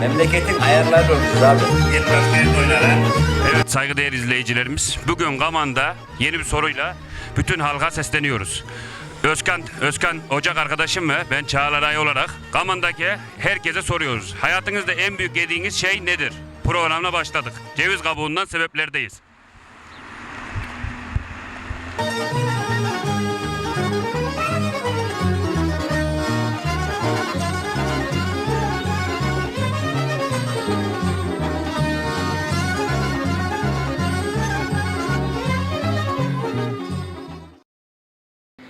Memleketin ayarlarını oynuyoruz abi. Evet saygıdeğer izleyicilerimiz. Bugün Gaman'da yeni bir soruyla bütün halka sesleniyoruz. Özkan, Özkan Ocak arkadaşım ve ben Çağlar Ay olarak Gaman'daki herkese soruyoruz. Hayatınızda en büyük yediğiniz şey nedir? Programına başladık. Ceviz kabuğundan sebeplerdeyiz.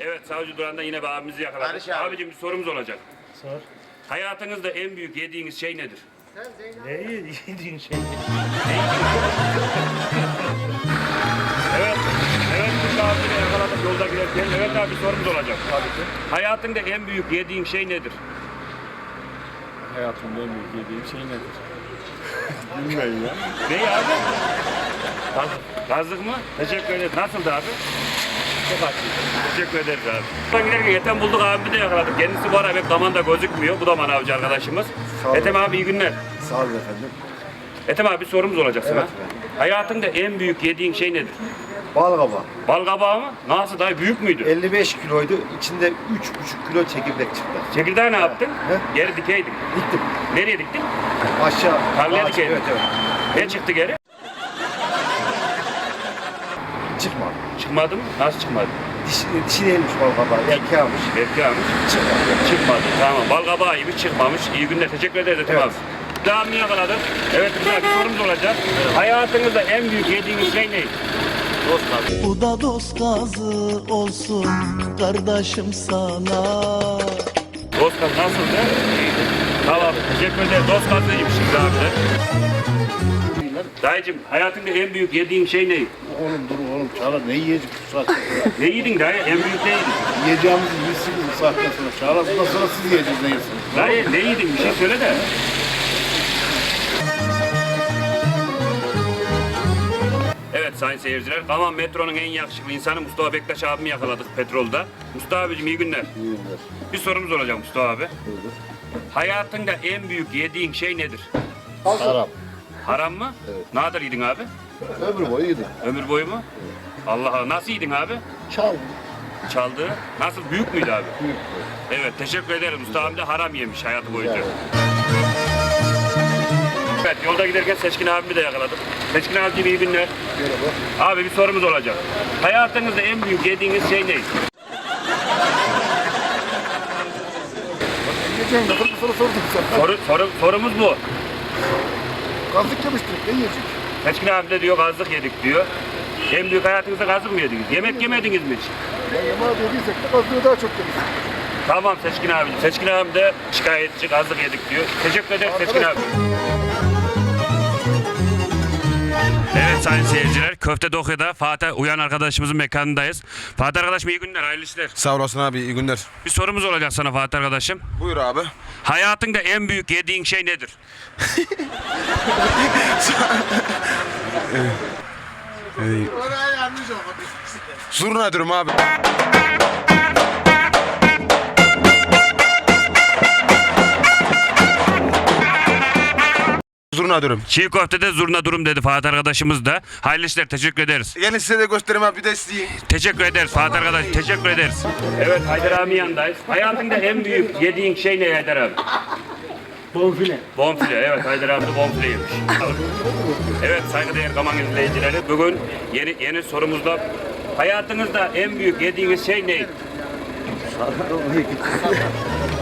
Evet Savcı Duran'da yine bir abimizi yakaladık. Barış abi. Abicim bir sorumuz olacak. Sor. Hayatınızda en büyük yediğiniz şey nedir? Ne yediğin şey? Evet. Evet biz abini yakaladık yolda giderken. Evet abi sorumuz olacak. Tabii ki. Hayatında en büyük yediğin şey nedir? Hayatımda en büyük yediğim şey nedir? Bilmiyorum ya. Ne abi? Kazık. Kazık mı? Teşekkür ederiz. Nasıldı abi? Çok. Teşekkür ederiz abi. Buradan giderken Ethem bulduk abimi de yakaladık. Kendisi bu ara pek damanda gözükmüyor. Bu da manavcı arkadaşımız. Ethem abi iyi günler. Sağ olun efendim. Ethem abi bir sorumuz olacak sana. Hayatında en büyük yediğin şey nedir? Bal kabağı. Bal kabağı mı? Nasıl daha büyük müydü? 55 kiloydu. İçinde 3,5 kilo çekirdek çıktı. Çekirdeği ne yaptın? He? Geri dikeydik. Diktim. Nereye diktin? Aşağı. Tarlaya dikeydin. Evet evet. Ne çıktı geri? Çıkmadı. Mı? Nasıl çıkmadı? Dişi, dişi değilmiş bal kabağı. Erkeği almış. Belki almış. Çıkmadı. Çıkmadı. Tamam. Bal kabağıymış çıkmamış. İyi günler. Teşekkür ederiz Evet. abi. Devamını yakaladık. Evet güzel bir sorumuz olacak. Hayatınızda en büyük yediğiniz şey ne? Bu da dost gazı olsun kardeşim sana. Dostlar nasıldı? Tamam. Teşekkür ederiz. Dost kazıymış şimdi abi. Dayıcım hayatında en büyük yediğin şey ne? Oğlum dur oğlum Çağlar ne yiyecek bu saatten sonra? Ne yedin dayı? En büyük ne yedin? Yiyeceğimizi yiyirsiniz bu saatten sonra. Çağlar bundan sonra siz yiyeceğiz ne yersiniz? Dayı ne yedin? Bir şey söyle de. Evet sayın seyirciler, Kaman Metro'nun en yakışıklı insanı Mustafa Bektaş abimi yakaladık petrolda. Mustafa abicim iyi günler. İyi günler. Bir sorumuz olacak Mustafa abi. Hayatında en büyük yediğin şey nedir? Arap. Haram mı? Evet. Ne kadar yedin abi? Ömrü boyu yedi. Ömür boyu mu? Allah Allah. Nasıl yedin abi? Çal. Çaldı. Nasıl? Büyük müydü abi? Büyük. Evet teşekkür ederim. Abi de haram yemiş hayatı boyunca. Evet yolda giderken Seçkin abimi de yakaladık. Seçkin abicim iyi günler. Merhaba. Abi bir sorumuz olacak. Hayatınızda en büyük yediğiniz şey ne? Geçen defa bir soru sordum sana. Soru, soru, sorumuz bu. Kazık yemiştik ne yiyecek? Seçkin abi de diyor gazlık yedik diyor. En büyük hayatınızda gazlık mı yediniz? Yemek yemediniz mi hiç? Ya yemeğe dediysek de kazığı daha çok yemiştik. Tamam Seçkin abicim. Seçkin abim de şikayetçi gazlık yedik diyor. Teşekkür ederim Seçkin abi. Evet sayın seyirciler, Köfte Doku'da Fatih Uyan arkadaşımızın mekanındayız. Fatih arkadaşım iyi günler, hayırlı işler. Sağ olasın abi iyi günler. Bir sorumuz olacak sana Fatih arkadaşım. Buyur abi. Hayatında en büyük yediğin şey nedir? Zurna durum abi. Zurna durum. Çiğ köftede zurna durum dedi Fatih arkadaşımız da. Hayırlı işler, teşekkür ederiz. Gelin size de göstereyim abi bir de isteyeyim. Teşekkür ederiz Fatih arkadaş, teşekkür ederiz. Evet Haydar abi yanındayız. Hayatında en büyük yediğin şey ne Haydar abi? Bonfile. Bonfile, evet Haydar abi de bonfile yemiş. Evet saygıdeğer Kaman izleyicileri, bugün yeni yeni sorumuzda hayatınızda en büyük yediğiniz şey ne?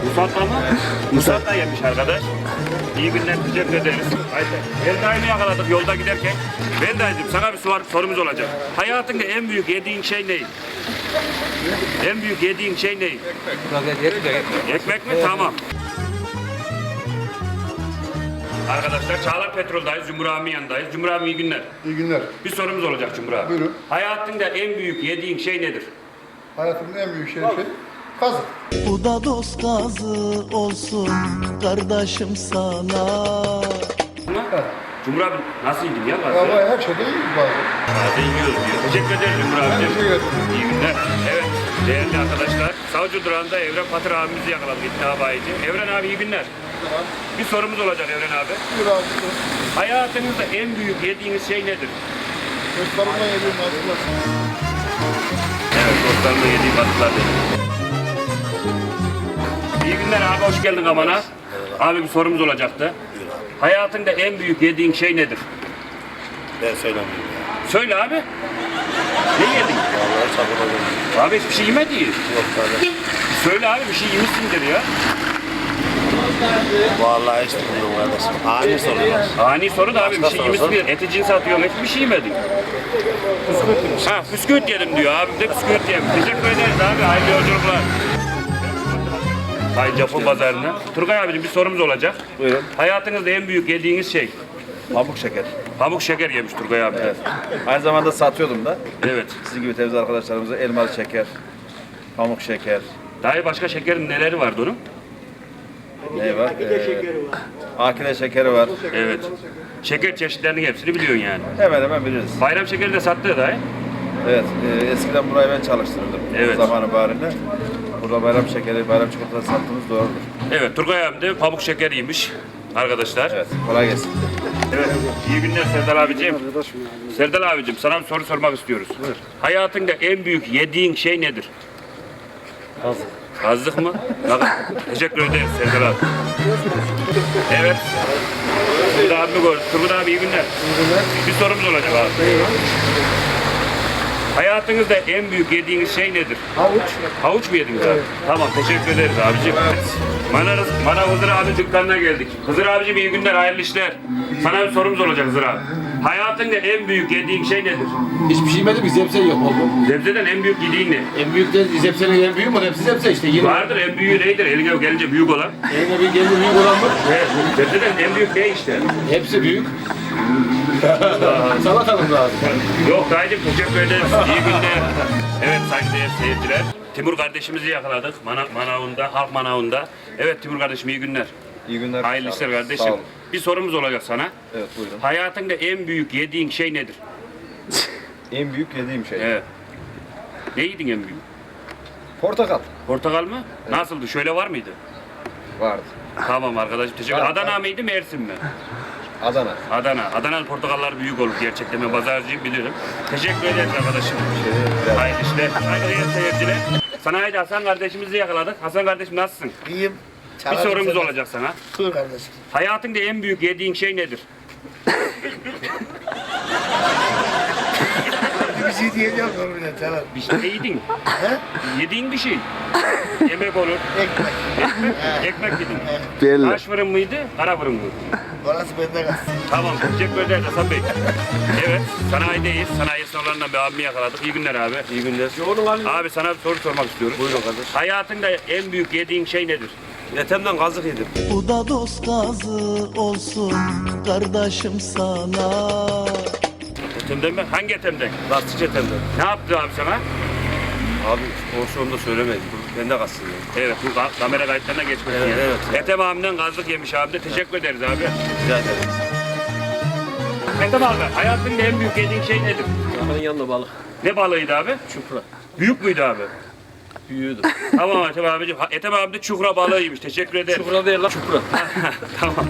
Musatla mı? Musatla yemiş arkadaş. İyi günler, teşekkür ederiz. Haydi. Velda'yı yakaladık yolda giderken. Velda'cığım sana bir sor, sorumuz olacak. Hayatında en büyük yediğin şey ne? En büyük yediğin şey ne? Ekmek mi? Tamam. Arkadaşlar Çağlar Petrol'dayız, Cumhur abimin yanındayız. Cumhur abi iyi günler. İyi günler. Bir sorumuz olacak Cumhur abi. Buyurun. Hayatında en büyük yediğin şey nedir? Hayatımın en büyük şey, şey kazık. Bu da dost gazı olsun kardeşim sana. Cumhur abi nasıl yedin ya? Gazı? bayağı her şeyde iyiyiz bazen. Gazı yiyoruz diyor. Teşekkür ederim Cumhur abicim. teşekkür ederim. İyi günler. Evet değerli arkadaşlar. Savcı durağında Evren Patır abimizi yakaladık iddia bayici. Evren abi iyi günler. Bir sorumuz olacak Evren abi. Buyur abi. Hayatınızda en büyük yediğiniz şey nedir? Dostlarımla yediğim nasıl Evet dostlarımla yediğim balıklar İyi günler abi hoş geldin Kaman'a. Abi bir sorumuz olacaktı. Hayatında en büyük yediğin şey nedir? Ben söylemiyorum. Söyle abi. Ne yedin? Vallahi sabır Abi hiçbir şey yemedi. Yok tabii. Söyle abi bir şey yemişsindir ya. Vallahi hiç bilmiyorum kardeşim. Ani sorular. Ani soru da abi bir şey yemişsin. Eti cins atıyorum hiçbir şey yemedin. Ha bisküvit yedim diyor abi de bisküvit yedim. Teşekkür ederiz abi hayırlı yolculuklar. Hay Japon pazarına. Turgay abicim bir sorumuz olacak. Buyurun. Hayatınızda en büyük yediğiniz şey. Pamuk şeker. Pamuk şeker yemiş Turgay abi. Evet. Aynı zamanda satıyordum da. evet. Sizin gibi televizyon arkadaşlarımıza elmalı şeker, pamuk şeker, Daha başka şekerin neleri vardı onun? ne var? Ee, akile şekeri var. Evet. Şeker çeşitlerinin hepsini biliyorsun yani. Hemen hemen biliriz. Bayram şekeri de sattı da. Evet, e, eskiden burayı ben çalıştırırdım. Evet. Zamanı barinde. Burada bayram şekeri, bayram çikolatası sattığımız doğrudur. Evet Turgay abi de pamuk şeker yemiş arkadaşlar. Evet, kolay gelsin. Evet. İyi günler Serdar abicim. Serdar abicim sana bir soru sormak istiyoruz. Hayatında en büyük yediğin şey nedir? Kazık. Kazık mı? Bak, Teşekkür ederiz Serdar abi. Evet. Turgut abi gör. Turgut abi iyi günler. Bir sorumuz olacak abi. Hayatınızda en büyük yediğiniz şey nedir? Havuç. Havuç mu yediniz abi? Tamam teşekkür ederiz abicim. Manarız, Mana Hızır abi dükkanına geldik. Hızır abicim iyi günler, hayırlı işler. Sana bir sorumuz olacak Hızır abi. Hayatında en büyük yediğin şey nedir? Hiçbir şey yemedim ki zepse yok oldu. Zebzeden en büyük yediğin ne? En büyük de zepsenin en büyüğü mü? Hepsi zepse işte. Yine Vardır en büyüğü neydir? Eline gelince büyük olan. eline bir geldi büyük olan mı? Evet. Zebzeden en büyük ne işte? Hepsi büyük. Salatanın lazım. Yok dayıcım teşekkür ederiz. İyi günler. Evet saygıdeğer seyirciler. Timur kardeşimizi yakaladık mana, manavında, halk manavında. Evet Timur kardeşim iyi günler. İyi günler. Hayırlı işler kardeşim. Sağ olun. Bir sorumuz olacak sana. Evet, buyurun. Hayatında en büyük yediğin şey nedir? En büyük yediğim şey. Evet. Ne yedin en büyük? Portakal. Portakal mı? Nasıldı? Şöyle var mıydı? Vardı. Tamam arkadaşım teşekkür Var, Adana mıydı Mersin mi? Adana. Adana. Adana'nın portakallar büyük olur gerçekten. Ben pazarcıyım bilirim. Teşekkür ederiz arkadaşım. Hayırlı işler. Saygıdeğer seyirciler. Sanayide Hasan kardeşimizi yakaladık. Hasan kardeşim nasılsın? İyiyim. Bir sorumuz olacak sana. Buyur kardeşim. Hayatında en büyük yediğin şey nedir? Bir şey diyeceğim sorumuna tamam. Bir şey yedin? Yediğin bir şey. Yemek olur. Ekmek. Ekmek yedin. Taş fırın mıydı? Kara fırın mıydı? Orası bende kalsın. Tamam teşekkür ederiz Hasan Bey. Evet sanayideyiz. Sanayi esnaflarından bir abimi yakaladık. İyi günler abi. İyi günler. Abi sana bir soru sormak istiyorum. Buyurun kardeş. Hayatında en büyük yediğin şey nedir? Etemden kazık yedim. Bu da dost gazı olsun kardeşim sana Etemden mi? Hangi etemden? Lastik etemden. Ne yaptı abi sana? Abi o onu da söylemedim. Ben de kalsın ya. Evet bu ka- kamera kayıtlarına geçmesin Evet, yani. evet. Ethem abimden gazlık yemiş abi de teşekkür ederiz abi. Rica ederim. Ethem abi hayatında en büyük yediğin şey nedir? Yakının yanında balık. Ne balığıydı abi? Çupra. Büyük müydü abi? Büyüğüydü. tamam Ethem abicim. Ha, Ethem abi de çukra balığıymış. Teşekkür ederim. Çupra değil lan çupra. tamam.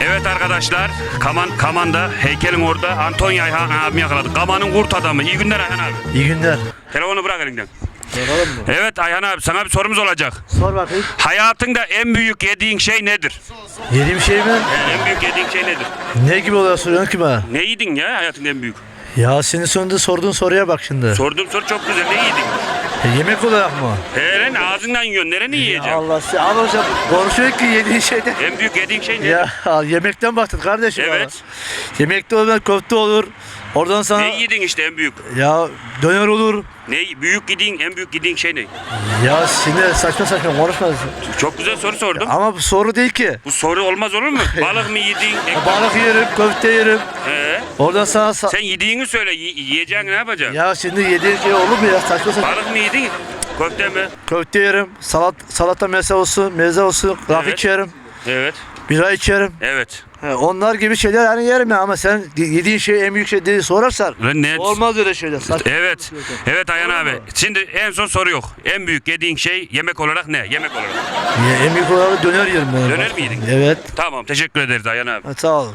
Evet arkadaşlar, Kaman Kaman'da heykelin orada Antonya Ayhan abimi yakaladık. Kaman'ın kurt adamı. İyi günler Ayhan abi. İyi günler. Telefonu bırak elinden. Evet Ayhan abi sana bir sorumuz olacak. Sor bakayım. Hayatında en büyük yediğin şey nedir? Yediğim şey mi? Yani en büyük yediğin şey nedir? Ne gibi oluyor soruyorsun ki bana? Ne yedin ya hayatında en büyük? Ya senin sonunda sorduğun soruya bak şimdi. Sorduğum soru çok güzel. Ne yedin? E, yemek olarak mı? Lan ağzından yiyorsun. Nereni yiyeceksin? Allah sen al hocam konuşuyor ki yediğin şeyden. En büyük yediğin şey ne? Ya al, yemekten baktın kardeşim. Evet. bana. Yemekte olur köfte olur. Oradan sana Ne yedin işte en büyük? ya döner olur. Ne büyük yediğin en büyük yediğin şey ne? Ya sinir saçma saçma konuşma. Çok güzel soru sordum. Ama bu soru değil ki. Bu soru olmaz olur mu? Balık mı yedin? Balık yerim, köfte yerim. He. Oradan sana sa- Sen yediğini söyle. Y- yiyeceğin ne yapacaksın? ya şimdi yediğin şey olur mu ya saçma saçma. Balık mı yedin? Köfte mi? Köfte yerim, salat, salata meze olsun, meze olsun, grafik Evet. yerim. Evet. Bira içerim. Evet. He, onlar gibi şeyler hani yerim ya ama sen yediğin şey en büyük şey diye sorarsan Lan ne? olmaz öyle şeyler. Saçma Evet. Evet Ayhan abi. mu? Şimdi en son soru yok. En büyük yediğin şey yemek olarak ne? Yemek olarak. Ya, en büyük olarak döner yerim ben. Döner mi yedin? Evet. Tamam teşekkür ederiz Ayhan abi. Ha, Sağ olun.